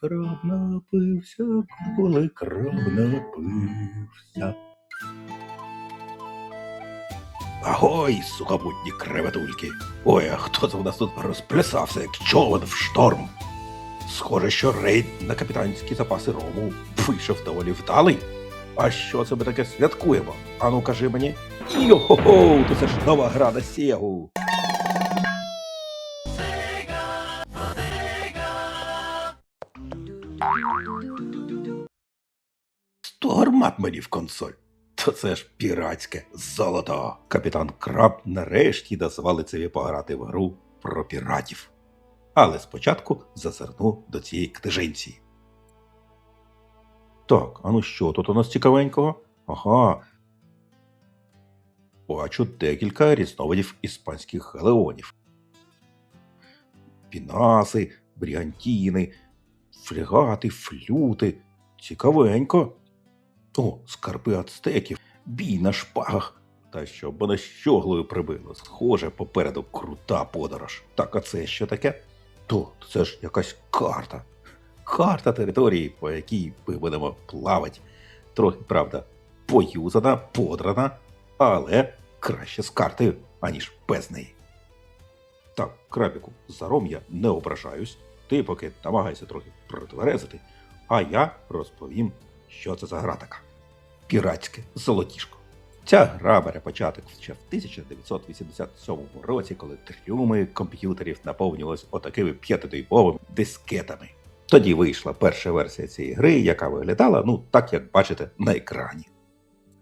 краб напився, коли краб напився. Агой, сухопутні креветульки! Ой, а хто це в нас тут розплясався, як човен в шторм? Схоже, що рейд на капітанські запаси рому вийшов доволі вдалий. А що це ми таке святкуємо? Ану, кажи мені. Йо-хо-хо, то це ж нова гра на Сєгу. Сто мені в консоль. То це ж піратське золото. Капітан Краб нарешті дозвав лицеві пограти в гру про піратів. Але спочатку зазирну до цієї книженці. Так, а ну що тут у нас цікавенького? Ага. Бачу декілька різновидів іспанських галеонів. Пінаси, брігантіни, фрегати, флюти. Цікавенько. О, скарби ацтеків, бій на шпагах. Та що мене щоглою прибило. Схоже, попереду крута подорож. Так, а це що таке? То це ж якась карта. Карта території, по якій ми будемо плавати. Трохи, правда, поюзана, подрана, але краще з картою, аніж без неї. Так, крабіку, за ром я не ображаюсь. Ти поки намагайся трохи протверезити, а я розповім, що це за гра така. Піратське золотішко. Ця гра бере початок ще в 1987 році, коли трюми комп'ютерів наповнювалися отакими п'ятидойбовими дискетами. Тоді вийшла перша версія цієї гри, яка виглядала, ну, так як бачите, на екрані.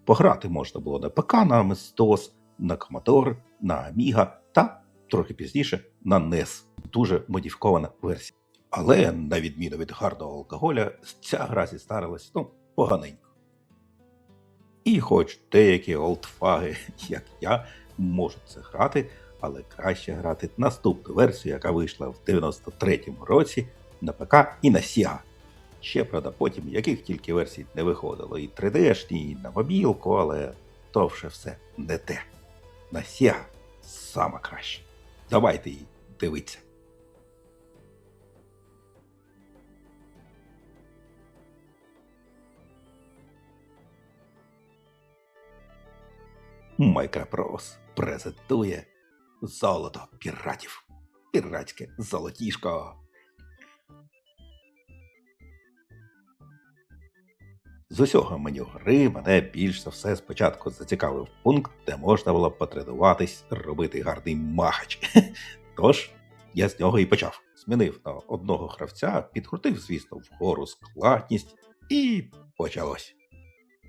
Пограти можна було на ПК, на MS-DOS, на Commodore, на Amiga та трохи пізніше на NES. Дуже модифікована версія. Але, на відміну від гарного алкоголя, ця гра зістарилась ну, поганенько. І хоч деякі олдфаги, як я, можуть це грати, але краще грати наступну версію, яка вийшла в 93-му році на ПК і на Sega. Ще, правда, потім яких тільки версій не виходило, і 3D-шні, і на мобілку, але то вже все не те. На Sega сама краще. Давайте її дивитися. Майкрапрос презентує золото піратів. Піратське золотішко. З усього меню гри мене більш за все спочатку зацікавив пункт, де можна було потренуватись робити гарний магач. Тож я з нього і почав. Змінив на одного гравця, підкрутив, звісно, вгору складність, і почалось.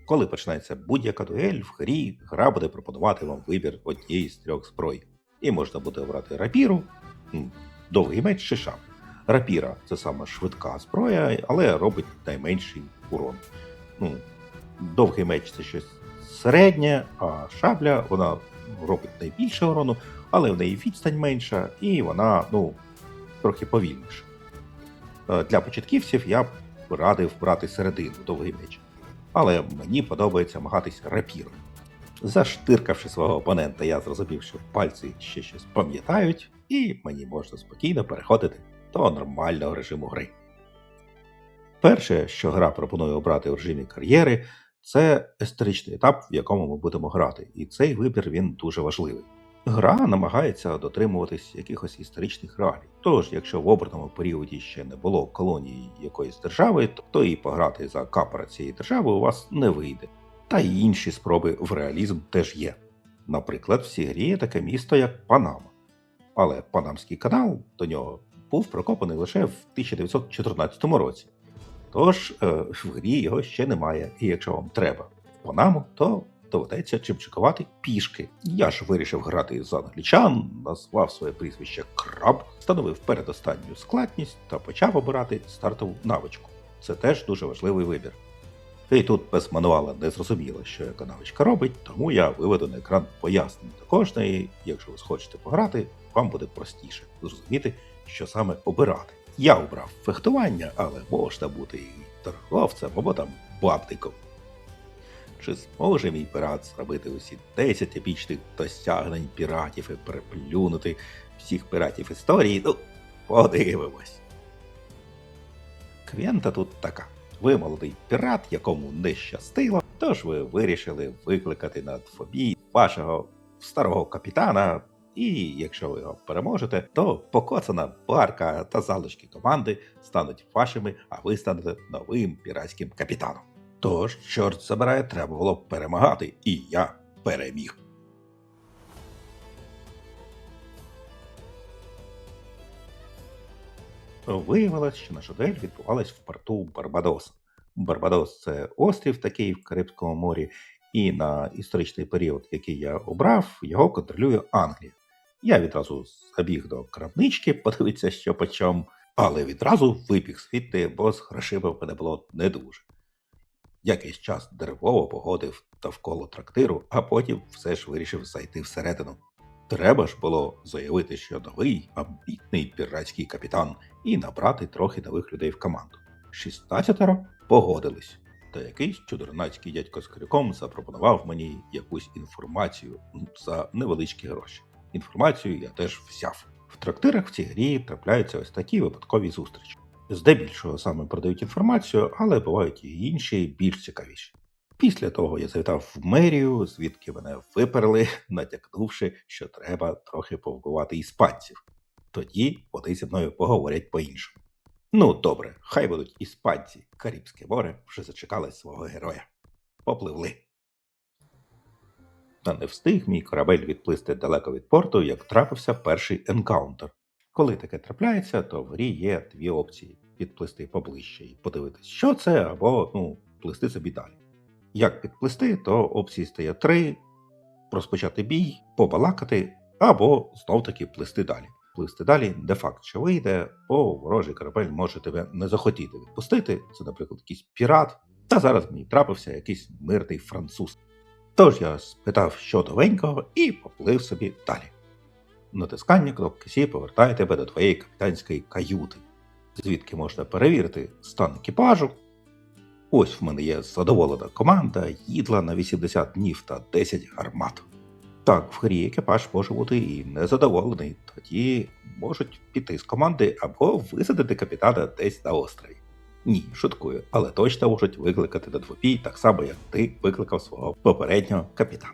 Коли починається будь-яка дуель в грі, гра буде пропонувати вам вибір однієї з трьох зброй. І можна буде обрати рапіру, довгий меч чи шаблю. Рапіра це саме швидка зброя, але робить найменший урон. Ну, довгий меч це щось середнє, а шабля вона робить найбільше урону, але в неї відстань менша, і вона ну, трохи повільніша. Е, Для початківців я б радив брати середину довгий меч але мені подобається магатись рапірою. Заштиркавши свого опонента, я зрозумів, що пальці ще щось пам'ятають, і мені можна спокійно переходити до нормального режиму гри. Перше, що гра пропонує обрати у режимі кар'єри, це історичний етап, в якому ми будемо грати, і цей вибір він дуже важливий. Гра намагається дотримуватись якихось історичних реалій. Тож, якщо в обраному періоді ще не було колонії якоїсь держави, то і пограти за капера цієї держави у вас не вийде. Та й інші спроби в реалізм теж є. Наприклад, в цій грі є таке місто, як Панама. Але Панамський канал до нього був прокопаний лише в 1914 році. Тож е, в грі його ще немає, і якщо вам треба в Панаму, то доведеться чимчикувати пішки. Я ж вирішив грати з англічан, назвав своє прізвище Краб, встановив передостанню складність та почав обирати стартову навичку. Це теж дуже важливий вибір. І тут без мануала не зрозуміло, що яка навичка робить, тому я виведу на екран пояснення до кожної. Якщо ви схочете пограти, вам буде простіше зрозуміти, що саме обирати. Я обрав фехтування, але можна бути і торговцем або там бабником. Чи зможе мій пірат зробити усі 10 епічних досягнень піратів і переплюнути всіх піратів історії? Ну, подивимось. Квента тут така. Ви молодий пірат, якому не щастило, тож ви вирішили викликати на двобій вашого старого капітана. І якщо ви його переможете, то покоцана барка та залишки команди стануть вашими, а ви станете новим піратським капітаном. Тож, чорт забирає, треба було перемагати, і я переміг. Виявилось, що наша дуель відбувалась в порту Барбадос. Барбадос це острів такий в Карибському морі, і на історичний період, який я обрав, його контролює Англія. Я відразу забіг до крамнички, подивитися, що почому, але відразу вибіг звідти, бо з грошима в мене було не дуже. Якийсь час деревово погодив довкола трактиру, а потім все ж вирішив зайти всередину. Треба ж було заявити, що новий амбітний піратський капітан і набрати трохи нових людей в команду. Шістнадцятеро погодились. Та якийсь чудернацький дядько з крюком запропонував мені якусь інформацію за невеличкі гроші. Інформацію я теж взяв. В трактирах в цій грі трапляються ось такі випадкові зустрічі. Здебільшого саме продають інформацію, але бувають і інші більш цікавіші. Після того я завітав в мерію, звідки мене виперли, натякнувши, що треба трохи повбивати іспанців. Тоді вони зі мною поговорять по-іншому. Ну, добре, хай будуть іспанці. Карибське море вже зачекали свого героя. Попливли. Та не встиг мій корабель відплисти далеко від порту, як трапився перший енкаунтер. Коли таке трапляється, то в грі є дві опції: підплисти поближче і подивитись, що це, або ну, плисти собі далі. Як підплисти, то опції стає три: розпочати бій, побалакати, або знов таки плисти далі. Плисти далі не факт, що вийде, бо ворожий корабель може тебе не захотіти відпустити. Це, наприклад, якийсь пірат, та зараз мені трапився якийсь мирний француз. Тож я спитав, що новенького, і поплив собі далі. Натискання кнопки Сі повертає тебе до твоєї капітанської каюти, звідки можна перевірити стан екіпажу. Ось в мене є задоволена команда, їдла на 80 днів та 10 гармат. Так, в грі екіпаж може бути і незадоволений, тоді можуть піти з команди або висадити капітана десь на острові. Ні, шуткую, але точно можуть викликати на двопій так само, як ти викликав свого попереднього капітана.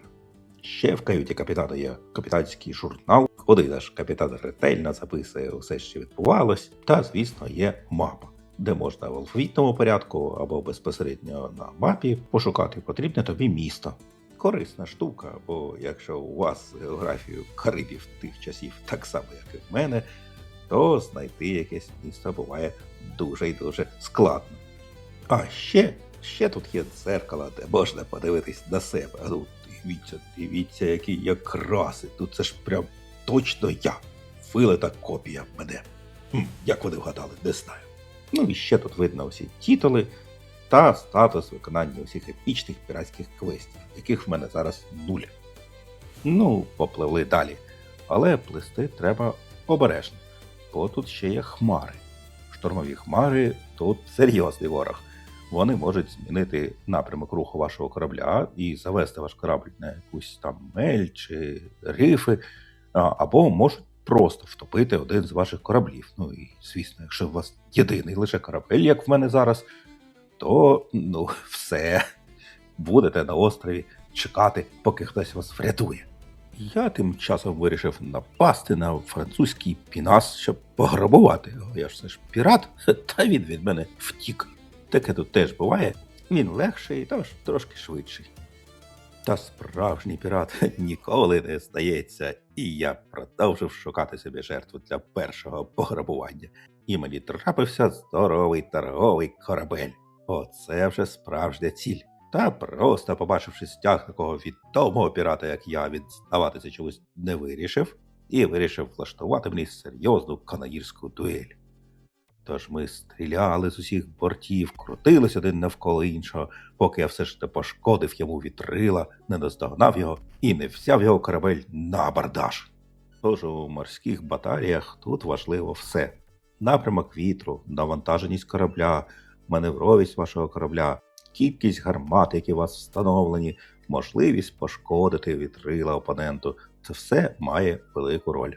Ще в каюті капітана є капітанський журнал, куди наш капітан ретельно записує усе, що відбувалось, та, звісно, є мапа, де можна в алфавітному порядку або безпосередньо на мапі пошукати потрібне тобі місто. Корисна штука, бо якщо у вас географію Карибів тих часів так само, як і в мене, то знайти якесь місто буває дуже і дуже складно. А ще, ще тут є дзеркало, де можна подивитись на себе. Ну, дивіться, дивіться, які я краси. Тут це ж прям точно я. Вилита копія мене. Хм, як вони вгадали, не знаю. Ну і ще тут видно усі титули та статус виконання усіх епічних піратських квестів, яких в мене зараз нуль. Ну, попливли далі. Але плисти треба обережно, бо тут ще є хмари. Штормові хмари тут серйозний ворог. Вони можуть змінити напрямок руху вашого корабля і завести ваш корабль на якусь там мель чи рифи, або можуть просто втопити один з ваших кораблів. Ну і звісно, якщо у вас єдиний лише корабель, як в мене зараз, то ну все. Будете на острові чекати, поки хтось вас врятує. Я тим часом вирішив напасти на французький пінас, щоб пограбувати його. Я ж все ж пірат, та він від мене втік. Таке тут теж буває. Він легший, тож трошки швидший. Та справжній пірат ніколи не здається, і я продовжив шукати собі жертву для першого пограбування. І мені трапився здоровий торговий корабель. Оце вже справжня ціль. Та просто побачивши стяг такого відомого пірата, як я, він здаватися чогось не вирішив, і вирішив влаштувати мені серйозну канаїрську дуель. Тож ми стріляли з усіх бортів, крутились один навколо іншого, поки я все ж не пошкодив йому вітрила, не наздогнав його і не взяв його корабель на абордаж. Тож у морських баталіях тут важливо все: напрямок вітру, навантаженість корабля, маневровість вашого корабля, кількість гармат, які у вас встановлені, можливість пошкодити вітрила опоненту це все має велику роль.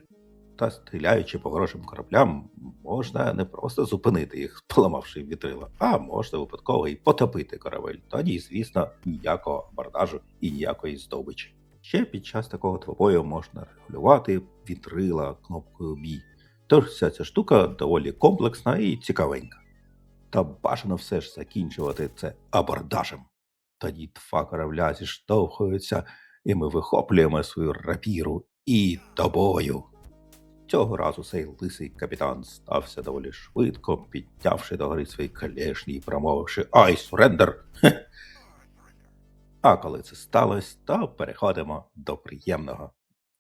Та стріляючи по ворожим кораблям, можна не просто зупинити їх, поламавши вітрила, а можна випадково і потопити корабель. Тоді, звісно, ніякого абордажу і ніякої здобичі. Ще під час такого двобою можна регулювати вітрила кнопкою бій. Тож вся ця штука доволі комплексна і цікавенька. Та бажано все ж закінчувати це абордажем. Тоді два корабля зіштовхуються, і ми вихоплюємо свою рапіру і тобою. Цього разу цей лисий капітан стався доволі швидко, піднявши до гори свої калешні і промовивши Ай, сурендер! А коли це сталося, то переходимо до приємного,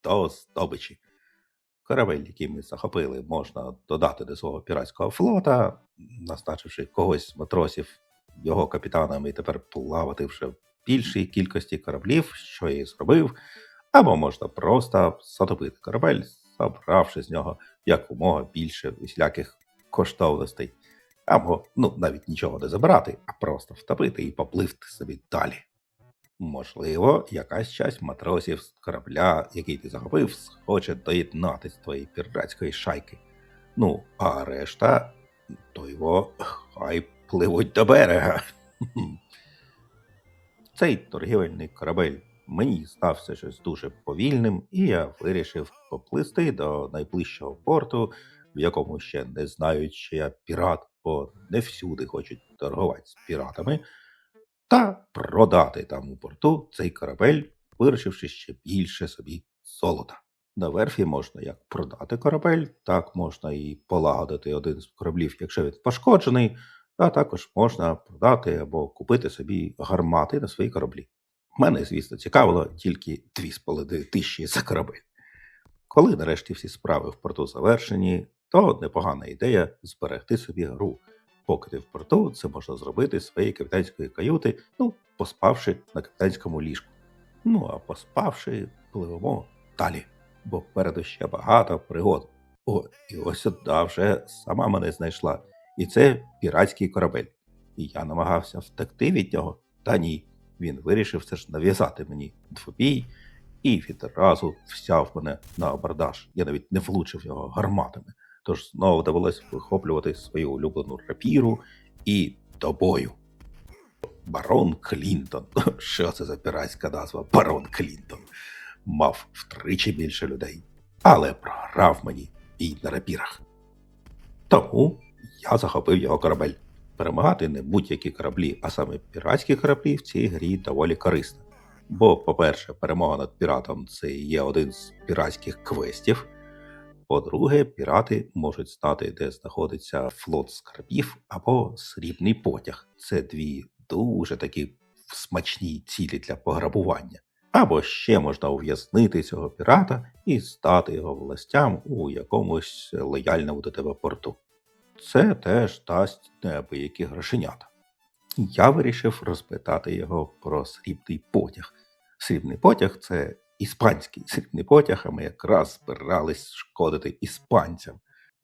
до здобичі. Корабель, який ми захопили, можна додати до свого піратського флота, назначивши когось з матросів його капітанами і тепер плавати вже в більшій кількості кораблів, що я і зробив, або можна просто затопити корабель, забравши з нього якомога більше усіляких коштовностей, або ну навіть нічого не забрати, а просто втопити і попливти собі далі. Можливо, якась часть матросів з корабля, який ти захопив, схоче доєднатись до твоєї піратської шайки. Ну, а решта, то його хай пливуть до берега. Цей торгівельний корабель мені стався щось дуже повільним, і я вирішив поплисти до найближчого порту, в якому ще не знають, що я пірат, бо не всюди хочуть торгувати з піратами, та продати там у порту цей корабель, вирішивши ще більше собі золота. На верфі можна як продати корабель, так можна і полагодити один з кораблів, якщо він пошкоджений, а також можна продати або купити собі гармати на свої кораблі. Мене, звісно, цікавило тільки 2,5 тисячі за корабель. Коли нарешті всі справи в порту завершені, то непогана ідея зберегти собі гру. Поки ти в порту, це можна зробити з своєї капітанської каюти, ну, поспавши на капітанському ліжку. Ну а поспавши, пливемо далі, бо попереду ще багато пригод. О, і ось одна вже сама мене знайшла. І це піратський корабель. І я намагався втекти від нього, та ні. Він вирішив все ж нав'язати мені двобій і відразу всяв мене на абордаж. Я навіть не влучив його гарматами. Тож знову довелось вихоплювати свою улюблену рапіру і до бою. Барон Клінтон. Що це за піратська назва? Барон Клінтон. Мав втричі більше людей, але програв мені і на рапірах. Тому я захопив його корабель. Перемагати не будь-які кораблі, а саме піратські кораблі в цій грі доволі корисно. Бо, по-перше, перемога над піратом це є один з піратських квестів. По-друге, пірати можуть знати, де знаходиться флот скарбів або срібний потяг. Це дві дуже такі смачні цілі для пограбування. Або ще можна ув'язнити цього пірата і стати його властям у якомусь лояльному до тебе порту. Це теж дасть неабиякі грошенята. Я вирішив розпитати його про срібний потяг. Срібний потяг це іспанський срібний потяг, а ми якраз збирались шкодити іспанцям.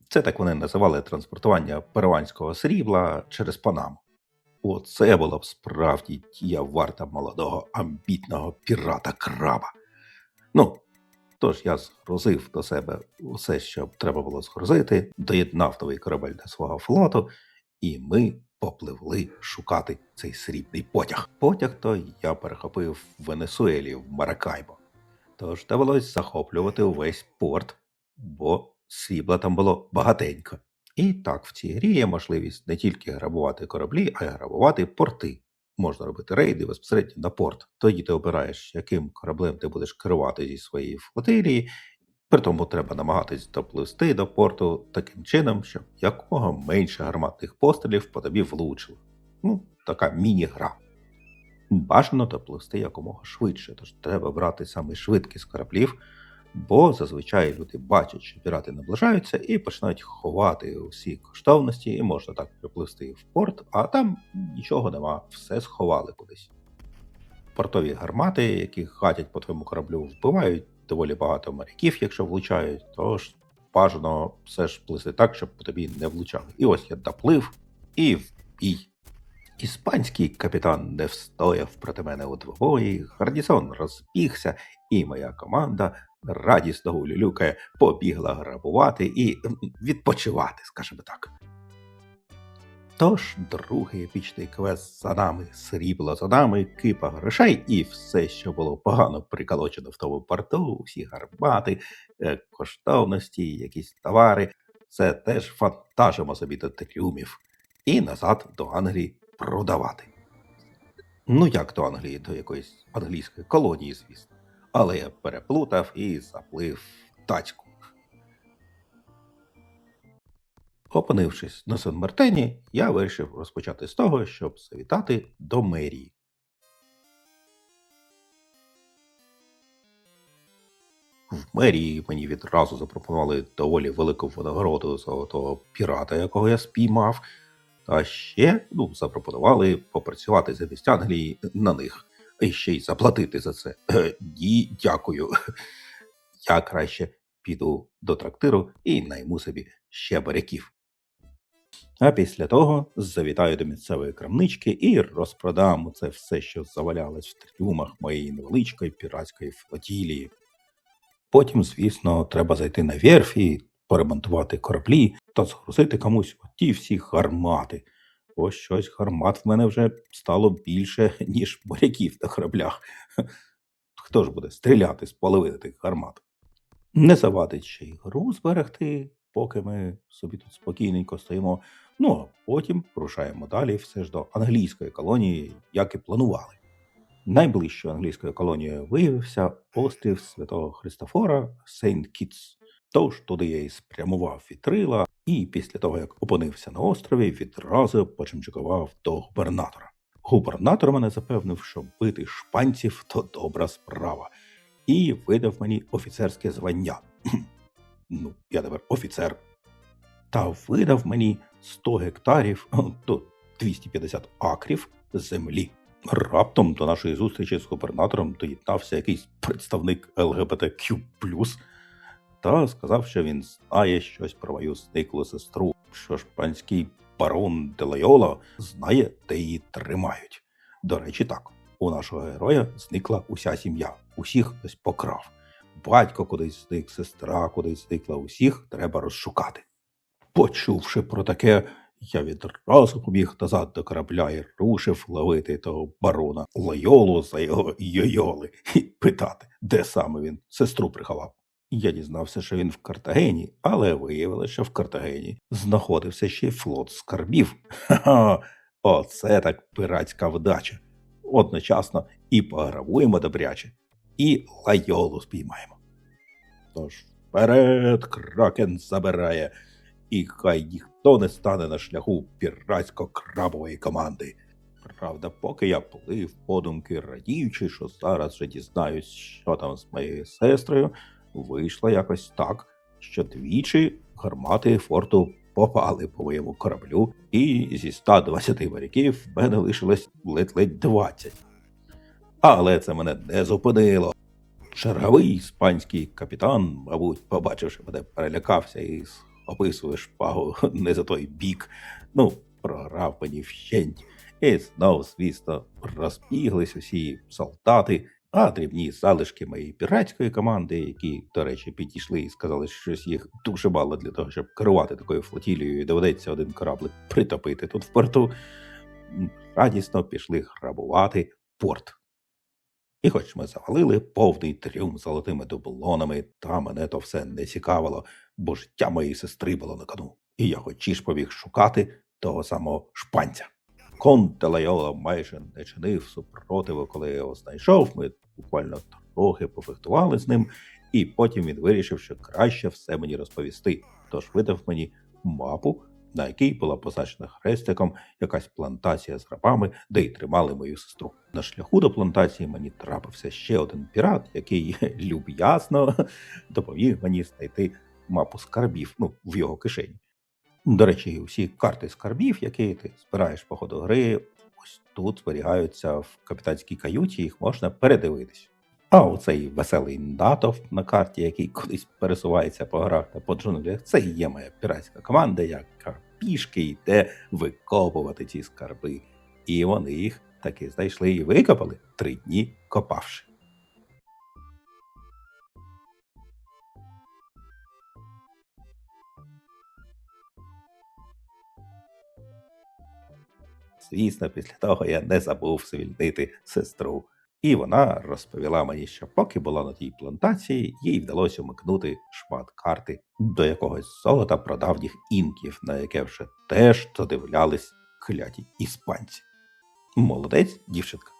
Це так вони називали транспортування перуанського срібла через Панаму. Оце було б справді тія варта молодого амбітного пірата краба. Ну, тож я згрузив до себе усе, що треба було згрузити, доєднав новий корабель до свого флоту, і ми попливли шукати цей срібний потяг. Потяг той я перехопив в Венесуелі в Маракайбо. Тож довелось захоплювати увесь порт, бо срібла там було багатенько. І так, в цій грі є можливість не тільки грабувати кораблі, а й грабувати порти. Можна робити рейди безпосередньо на порт. Тоді ти обираєш, яким кораблем ти будеш керувати зі своєї флотилії. При тому треба намагатись допливсти до порту таким чином, щоб якомога менше гарматних пострілів по тобі влучило. Ну, така міні-гра. Бажано допливсти якомога швидше, тож треба брати саме швидкий з кораблів, бо зазвичай люди бачать, що пірати наближаються і починають ховати усі коштовності, і можна так припливсти в порт, а там нічого нема, все сховали кудись. Портові гармати, які гатять по твоєму кораблю, вбивають доволі багато моряків, якщо влучають, тож бажано все ж плисти так, щоб по тобі не влучали. І ось я доплив і в. Іспанський капітан не встояв проти мене у двобої, гарнізон розбігся, і моя команда радісно улюлюкає, побігла грабувати і відпочивати, скажімо так. Тож другий епічний квест за нами, срібло за нами, кипа грошей і все, що було погано приколочено в тому порту, всі гармати, е, коштовності, якісь товари, це теж фантажимо собі до трюмів і назад до Англії продавати. Ну як до Англії, до якоїсь англійської колонії, звісно. Але я переплутав і заплив в тачку. Опинившись на Сен-Мартені, я вирішив розпочати з того, щоб завітати до мерії. В мерії мені відразу запропонували доволі велику винагороду за того пірата, якого я спіймав. Та ще ну, запропонували попрацювати замість Англії на них, ще й заплатити за це. Е, Ні, дякую. Я краще піду до трактиру і найму собі ще баряків. А після того завітаю до місцевої крамнички і розпродам це все, що завалялось в трюмах моєї невеличкої піратської флотілії. Потім, звісно, треба зайти на верфі, поремонтувати кораблі та згрузити комусь оті всі гармати. Ось щось гармат в мене вже стало більше, ніж моряків на кораблях. Хто ж буде стріляти з половини тих гармат? Не завадить ще й гру зберегти, поки ми собі тут спокійненько стоїмо. Ну а потім рушаємо далі все ж до англійської колонії, як і планували. Найближчою англійською колонією виявився острів Святого Христофора Сейнт Кітс. Тож туди я і спрямував вітрила, і після того, як опинився на острові, відразу почимчикував до губернатора. Губернатор мене запевнив, що бити шпанців то добра справа, і видав мені офіцерське звання. Ну, я тепер офіцер. Та видав мені 100 гектарів, то 250 акрів землі. Раптом до нашої зустрічі з губернатором доєднався якийсь представник ЛГБТQ+, та сказав, що він знає щось про мою зниклу сестру, що ж панський барон Делайола знає, де її тримають. До речі, так, у нашого героя зникла уся сім'я, усіх хтось покрав. Батько кудись зник, сестра кудись зникла, усіх треба розшукати. Почувши про таке, я відразу побіг назад до корабля і рушив ловити того барона Лайолу за його йойоли і питати, де саме він сестру приховав. Я дізнався, що він в Картагені, але виявилося, що в Картагені знаходився ще й флот скарбів. Ха-ха! Оце так пиратська вдача. Одночасно і пограбуємо добряче, і лайолу спіймаємо. Тож вперед кракен забирає, і хай ніхто не стане на шляху піратсько-крабової команди. Правда, поки я плив подумки, радіючи, що зараз вже дізнаюсь, що там з моєю сестрою, вийшло якось так, що двічі гармати форту попали по моєму кораблю, і зі 120 моряків в мене лишилось ледь-ледь 20. Але це мене не зупинило. Черговий іспанський капітан, мабуть, побачивши мене, перелякався і описує шпагу не за той бік. Ну, програв мені вщент. І знов, звісно, розбіглись усі солдати, а дрібні залишки моєї піратської команди, які, до речі, підійшли і сказали, що щось їх дуже мало для того, щоб керувати такою флотілією, і доведеться один кораблик притопити тут в порту, радісно пішли грабувати порт. І хоч ми завалили повний трюм золотими дублонами, та мене то все не цікавило, бо життя моєї сестри було на кону. І я хочеш побіг шукати того самого шпанця. Кон Телайола майже не чинив супротиву, коли я його знайшов. Ми буквально трохи пофехтували з ним, і потім він вирішив, що краще все мені розповісти. Тож видав мені мапу, на якій була позначена хрестиком якась плантація з рабами, де й тримали мою сестру. На шляху до плантації мені трапився ще один пірат, який люб'язно допоміг мені знайти мапу скарбів ну, в його кишені. До речі, усі карти скарбів, які ти збираєш по ходу гри, ось тут зберігаються в капітанській каюті, їх можна передивитись. А оцей веселий натовп на карті, який кудись пересувається по горах та по джунглях, це і є моя піратська команда, яка пішки йде викопувати ці скарби. І вони їх таки знайшли і викопали три дні копавши. Звісно, після того я не забув звільнити сестру. І вона розповіла мені, що поки була на тій плантації, їй вдалося умикнути шмат карти до якогось золота прадавніх інків, на яке вже теж додивлялись кляті іспанці. Молодець, дівчинка.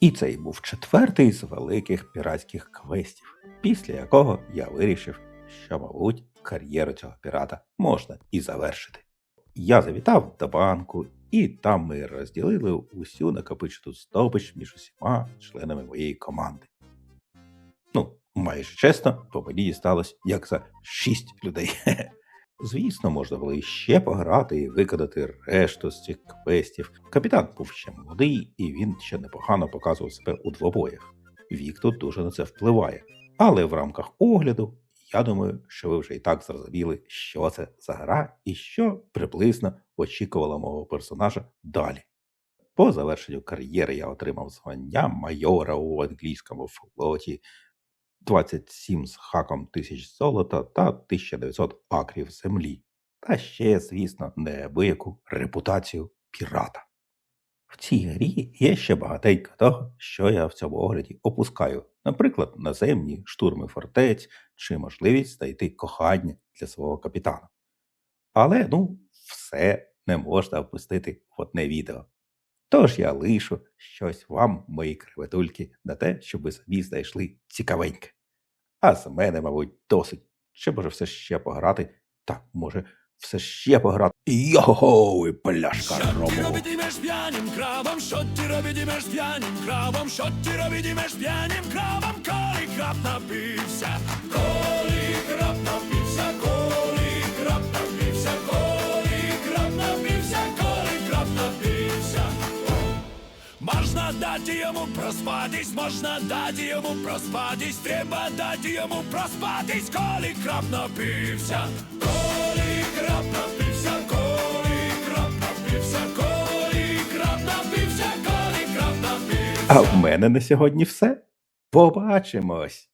І цей був четвертий з великих піратських квестів, після якого я вирішив, що, мабуть, кар'єру цього пірата можна і завершити. Я завітав до банку, і там ми розділили усю накопичену здобич між усіма членами моєї команди. Ну, майже чесно, бо мені дісталось як за шість людей. Звісно, можна було іще пограти і виконати решту з цих квестів. Капітан був ще молодий, і він ще непогано показував себе у двобоях. Вік тут дуже на це впливає. Але в рамках огляду, я думаю, що ви вже і так зрозуміли, що це за гра і що приблизно очікувало мого персонажа далі. По завершенню кар'єри я отримав звання майора у англійському флоті, 27 з хаком тисяч золота та 1900 акрів землі. Та ще, звісно, неабияку репутацію пірата. В цій грі є ще багатенько того, що я в цьому огляді опускаю, наприклад, наземні штурми фортець чи можливість знайти кохання для свого капітана. Але ну, все не можна впустити в одне відео. Тож я лишу щось вам, мої креветульки, на те, щоб ви собі знайшли цікавеньке. А з мене, мабуть, досить. Ще може все ще пограти. Так, може, все ще пограти. Його, і пляшка Що ти робитимеш п'яним крабом? Що ти робитимеш п'яним крабом? Що ти робитимеш п'яним крабом? Коли краб напився, коли краб напився, Можна дати йому проспатись, можна дати йому проспатись, треба дати йому проспатись, коли краб напився, коли краб напився, коли краб напився, коли краб напився, коли краб напився. А в мене на сьогодні все. Побачимось!